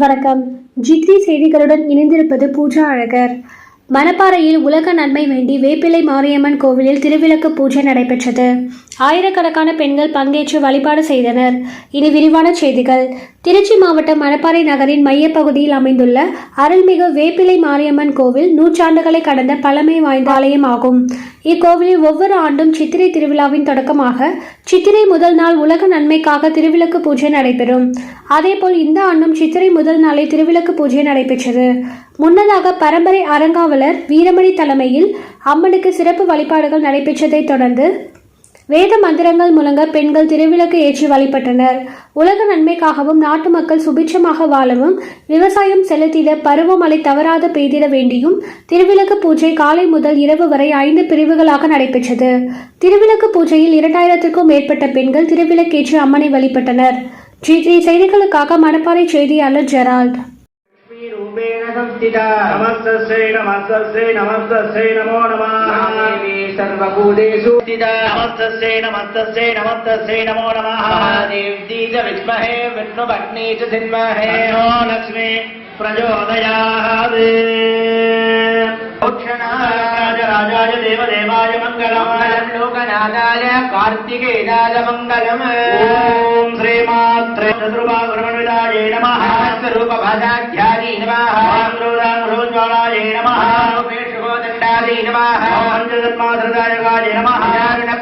வணக்கம். ஜித்ரி செய்திகளுடன் இணைந்திருப்பது பூஜா அழகர். மணப்பாறையில் உலக நன்மை வேண்டி வேப்பிலை மாரியம்மன் கோவிலில் திருவிளக்கு பூஜை நடைபெற்றது. ஆயிரக்கணக்கான பெண்கள் பங்கேற்று வழிபாடு செய்தனர். இனி விரிவான செய்திகள். திருச்சி மாவட்டம் மணப்பாறை நகரின் மையப்பகுதியில் அமைந்துள்ள அருள்மிகு வேப்பிலை மாரியம்மன் கோவில் நூற்றாண்டுகளை கடந்த பழமை வாய்ந்த ஆலயம் ஆகும். இக்கோவிலில் ஒவ்வொரு ஆண்டும் சித்திரை திருவிழாவின் தொடக்கமாக சித்திரை முதல் நாள் உலக நன்மைக்காக திருவிளக்கு பூஜை நடைபெறும். அதேபோல் இந்த ஆண்டும் சித்திரை முதல் நாளே திருவிளக்கு பூஜை நடைபெற்றது. முன்னதாக பரம்பரை அறங்காவலர் வீரமணி தலைமையில் அம்மனுக்கு சிறப்பு வழிபாடுகள் நடைபெற்றதைத் தொடர்ந்து வேத மந்திரங்கள் முழங்க பெண்கள் திருவிளக்கு ஏற்றி வழிபட்டனர். உலக நன்மைக்காகவும் நாட்டு மக்கள் சுபிட்சமாக வாழவும் விவசாயம் செலுத்திட பருவமழை தவறாது பெய்திட வேண்டியும் திருவிளக்கு பூஜை காலை முதல் இரவு வரை ஐந்து பிரிவுகளாக நடைபெற்றது. திருவிளக்கு பூஜையில் இரண்டாயிரத்திற்கும் மேற்பட்ட பெண்கள் திருவிளக்கேற்றி அம்மனை வழிபட்டனர். ஜி த்ரீ செய்திகளுக்காக மணப்பாறை செய்தியாளர் ஜெரால்ட். நமஸ்தே நமஸ்தே நமஸ்தே நமோ நம. సర్వభూతేషు నమస్తస్యై నమస్తస్యై నమస్తస్యై నమో నమః మహాదేవ్యై చ విద్మహే విష్ణుభగ్ని చ ధిన్మహే నమో లక్ష్మి ప్రచోదయాత్ మోక్షణాయ రాజాయ దేవదేవాయ మంగళం లోకనాథాయ కార్తికేయాయ మంగళం ఓం శ్రీమాత్రే చతుర్భాగ్రమణవిదాయ నమః मङ्गलम् ॐ श्रीमात्रे चतुर्भागमण्डितायै नमः स्वरूपभाजाध्यायै नमः मातृदाङ्गोज्ज्वलायै नमः रूपेशुगोदण्डायै नमः पञ्चदत्माधृदायकाय नमः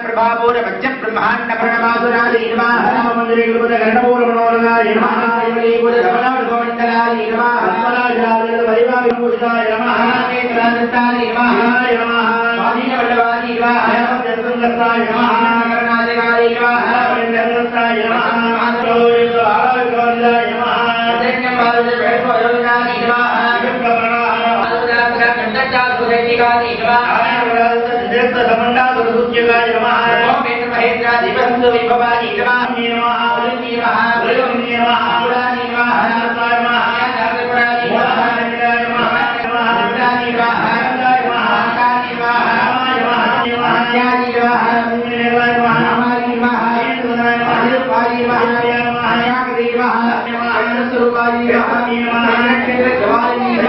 प्रभापूरपञ्च ब्रह्माण्ड नमः मन्दिरीकृतकर्णपूर्वमनोरगाय नमः रमणाय नमः वैवाहिभूषिताय नमः महानेत्रादत्ताय नमः महाय नमः स्वाधीनवल्लभाय नमः जगन्नाथाय नमः कर्णाधिकारि नमः जगन्नाथाय नमः சமண்டாசுரேதிகாதி நமः ஆனவரதேத்த சமண்டாசுரதுத்யகாய நமः ஓமேத மகேந்திராதி வந்து விபவாதி நமः நமः ஆதி நமः பிரயம் நமः ஆராதி நமः ஆத்மா நமः स्वरूपाय नक्षत्र जवाय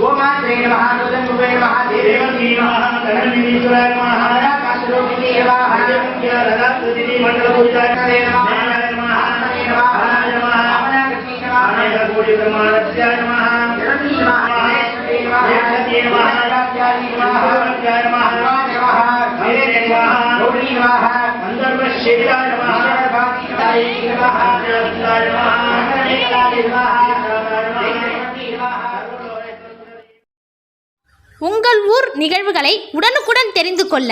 गोमात्रे नमः नूतन नमः देवी உங்கள் ஊர் நிகழ்வுகளை உடனுக்குடன் தெரிந்து கொள்ள